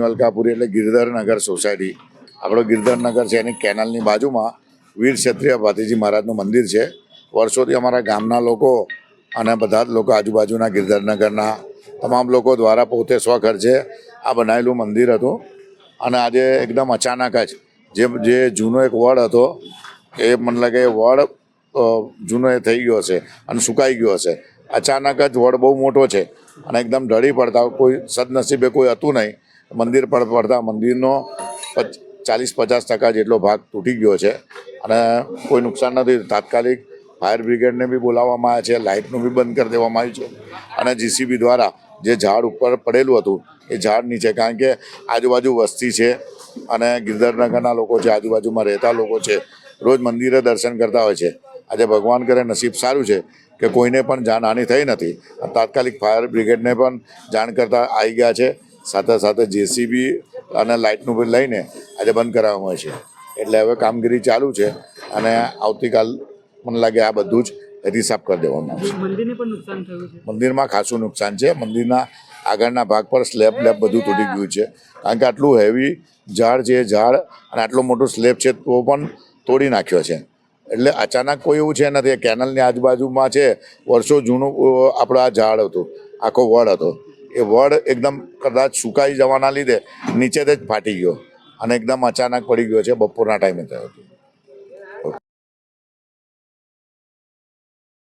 અલકાપુરી એટલે ગિરધરનગર સોસાયટી. આપણો ગિરધરનગર છે એની કેનાલની બાજુમાં વીર ક્ષત્રિય ભાતીજી મહારાજનું મંદિર છે. વર્ષોથી અમારા ગામના લોકો અને બધા જ લોકો આજુબાજુના ગિરધરનગરના તમામ લોકો દ્વારા પોતે સ્વખર્ચે આ બનાવેલું મંદિર હતું. અને આજે એકદમ અચાનક જ જે જે જૂનો એક વડ હતો, એ મને લાગે વડ જૂનો એ થઈ ગયો છે અને સુકાઈ ગયો છે અચાનક જ વડ બહુ મોટો છે અને એકદમ ઢળી પડતા કોઈ સદનસીબે કોઈ હતું નહીં. મંદિર પર પડતા મંદિરનો ચાલીસ પચાસ ટકા જેટલો ભાગ તૂટી ગયો છે. અને કોઈ નુકસાન નથી. તાત્કાલિક ફાયર બ્રિગેડને બી બોલાવવામાં આવ્યા છે. લાઇટનું બી બંધ કરી દેવામાં આવ્યું છે. અને જીસીબી દ્વારા જે ઝાડ ઉપર પડેલું હતું, એ ઝાડ નીચે, કારણ કે આજુબાજુ વસ્તી છે અને ગિરધરનગરના લોકો છે, આજુબાજુમાં રહેતા લોકો છે, રોજ મંદિરે દર્શન કરતા હોય છે. આજે ભગવાન કરે, નસીબ સારું છે કે કોઈને પણ જાનહાનિ થઈ નથી. તાત્કાલિક ફાયર બ્રિગેડને પણ જાણ કરતા આવી ગયા છે. સાથે સાથે જેસીબી અને લાઇટનું બિલ લઈને આજે બંધ કરાવવામાં આવે છે. એટલે હવે કામગીરી ચાલુ છે અને આવતીકાલ મને લાગે આ બધું જ રિસાફ કરી દેવામાં આવશે. મંદિરમાં ખાસું નુકસાન છે. મંદિરના આગળના ભાગ પર સ્લેબ લેબ બધું તૂટી ગયું છે. કારણ કે આટલું હેવી ઝાડ છે એ ઝાડ અને આટલું મોટું સ્લેબ છે તો પણ તોડી નાખ્યો છે. એટલે અચાનક કોઈ એવું છે નથી. કેનલની આજુબાજુમાં છે. વર્ષો જૂનું આપણો આ ઝાડ હતું. આખો વડ હતો. એ વડ એકદમ કદાચ સુકાઈ જવાના લીધે નીચેથી જ ફાટી ગયો અને એકદમ અચાનક પડી ગયો છે બપોરના ટાઈમે થયો હતો.